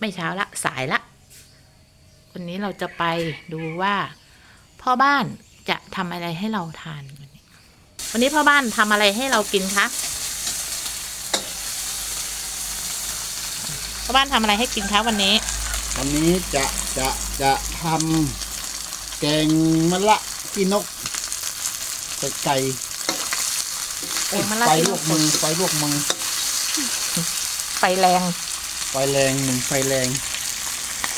ไม่เช้าละสายละ วันนี้เราจะไปดูว่า พ่อบ้านจะทำอะไรให้เราทานวันนี้ วันนี้พ่อบ้านทำอะไรให้เรากินคะพ่อบ้านทำอะไรให้กินคะวันนี้ วันนี้จะจะจะทำแกงมะละกีนกใส่ไก่แกงมะละไฟขี้ลนวกก มือไฟลวกมือ ไฟแรง ไฟแรงหนุ่มไฟแรง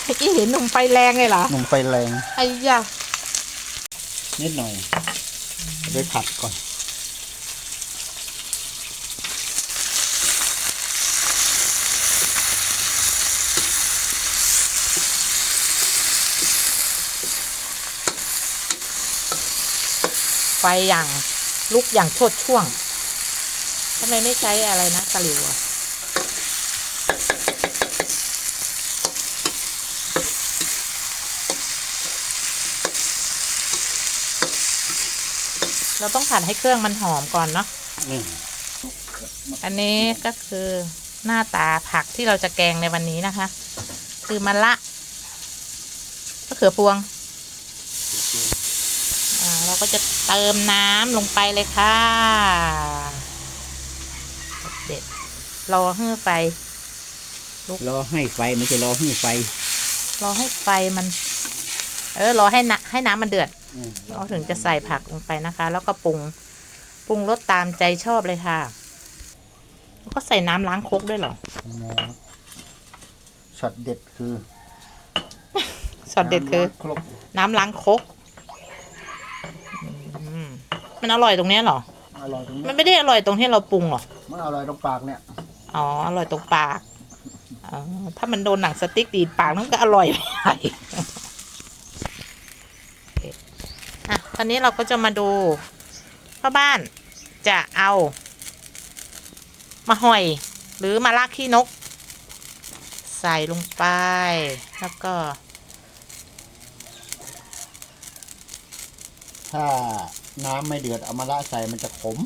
เมื่อกี้เห็นหนุ่มไฟแรงเลยเหรอหนุ่มไฟแรง ไอ้ยานิดหน่อยไปผัดก่อน ไฟอย่างลุกอย่างโชดช่วงทำไมไม่ใช้อะไรนะตะหลิวอะ เราต้องผัดให้เครื่องมันหอมก่อนเนาะนี่อันนี้ก็คือหน้าตาผักที่เราจะแกงในวันนี้นะคะ คือมะละมะเขือพวงอ่าเราก็จะเติมน้ำลงไปเลยค่ะเด็ดรอให้ไฟรอให้ไฟไม่ใช่รอให้ไฟ รอให้ไฟมัน เออรอให้น้ำให้น้ำมันเดือดอืม เราถึงจะใส่ผักลงไปนะคะ แล้วก็ปรุงปรุงรสตามใจชอบเลยค่ะ แล้วก็ใส่น้ำล้างครกด้วยเหรอนะช็อตเด็ดคือช็อตเด็ดคือครบน้ำล้างครกอืมมันอร่อยตรงเนี้ยเหรออร่อยตรงนี้มันไม่ได้อร่อยตรงที่เราปรุงหรอมันอร่อยตรงปากเนี่ยอ๋ออร่อยตรงปากอ๋อถ้ามันโดนหนังสติ๊กดีดปากนั่นก็อร่อยไม่ใช่โอเค อะตอนนี้เราก็จะมาดูพ่อบ้านจะเอา มาห่อยหรือมาลากขี้นก ใส่ลงไป แล้วก็ถ้าน้ำไม่เดือดเอามาละใส่มันจะขม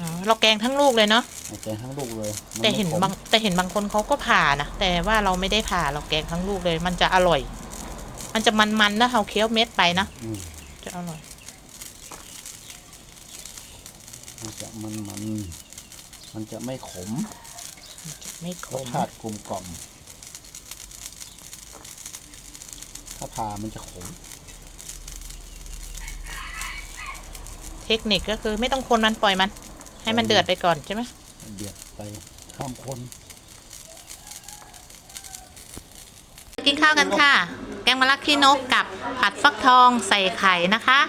อ๋อเราแกงทั้งลูกเลยเนาะไม่แกงทั้งลูกเลยมัแต่เห็นไม่ขมบางแต่เห็นบางคนเขาก็ผ่านะแต่ว่าเราไม่ได้ผ่าเราแกงทั้งลูกเลย มันจะอร่อย มันจะมันๆนะเราเคี้ยวเม็ดไปนะอืม จะอร่อย มันจะมันมันมันจะไม่ขมไม่ขรสมชาติกลมกล่อม ถ้าผ่ามันจะขม เทคนิคก็คือไม่ต้องคนมันปล่อยมัน ให้มันเดือดไปก่อนใช่ไหมเดือดไปข้ามคน กินข้าวกันค่ะ แกงมะระขี้นกกับผัดฟักทองใส่ไข่นะคะ